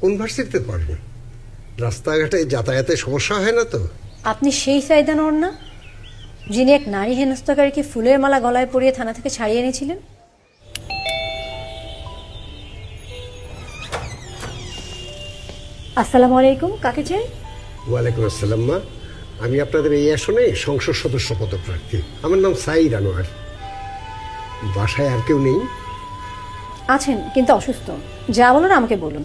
কোন ভার্সিটিতে পড়েন রাস্তাঘাটে যাতায়াতে সমস্যা হয় না তো? আপনি সেই সাইদা নন না? যিনি এক নারী হেনস্থাকারীকে ফুলের মালা গলায় পরিয়ে থানা থেকে ছাড়িয়ে এনেছিলেন? আসসালামু আলাইকুম কাকে চাই? ওয়ালাইকুম আসসালাম মা। আমি আপনাদের এই আসনে সংসদ সদস্য পদপ্রার্থী। আমার নাম সাইর আনোয়ার। বাসায় আর কেউ নেই? আছেন কিন্তু অসুস্থ। যা বলুন আমাকে বলুন।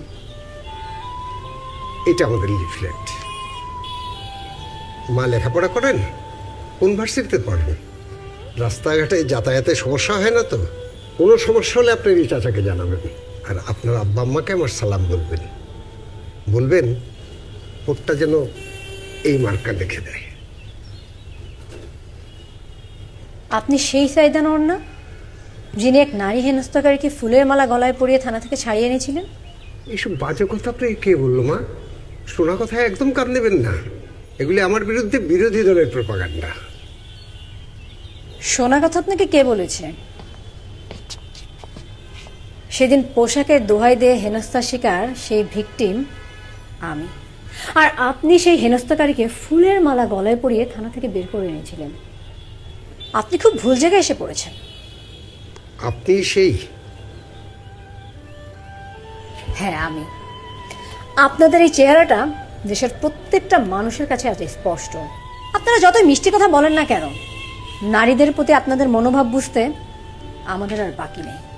এটা আমাদের লিফলেট। মা লেখাপড়া করেন? কোন ভার্সিটিতে পড়েন? রাস্তাঘাটে যাতায়াতে সমস্যা হয় না তো? কোনো সমস্যা হলে আপনার এই চাচাকে জানাবেন। আর আপনার আব্বা আম্মাকে আমার সালাম বলবেন। বলবেন ভোটটা যেন এই মার্কা লিখে দেয়। আপনি সেই সাইদা নন না? যিনি এক নারী হেনস্থাকারীকে ফুলের মালা গলায় পরিয়ে থানা থেকে ছাড়িয়ে এনেছিলেন? এইসব বাজে কথা আপনি কে বলল মা? শোনা কথা একদম কান দেবেন না। এগুলি আমার বিরুদ্ধে বিরোধী দলের প্রপাগান্ডা। শোনা কথা আপনাকে কে বলেছে? সেদিন পোশাকের দোহাই দিয়ে হেনস্থা শিকার সেই ভিকটিম আমি। আর আপনি সেই হেনস্থাকারীকে ফুলের মালা গলায় পরিয়ে থানা থেকে বের করে এনেছিলেন। আপনি খুব ভুল জায়গায় এসে পড়েছেন। আপনি সেই হ্যাঁ আমি। আপনাদের এই চেহারাটা দেশের প্রত্যেকটা মানুষের কাছে আজ স্পষ্ট। আপনারা যত মিষ্টি কথা বলেন না কেন, নারীদের প্রতি আপনাদের মনোভাব বুঝতে আমাদের আর বাকি নেই।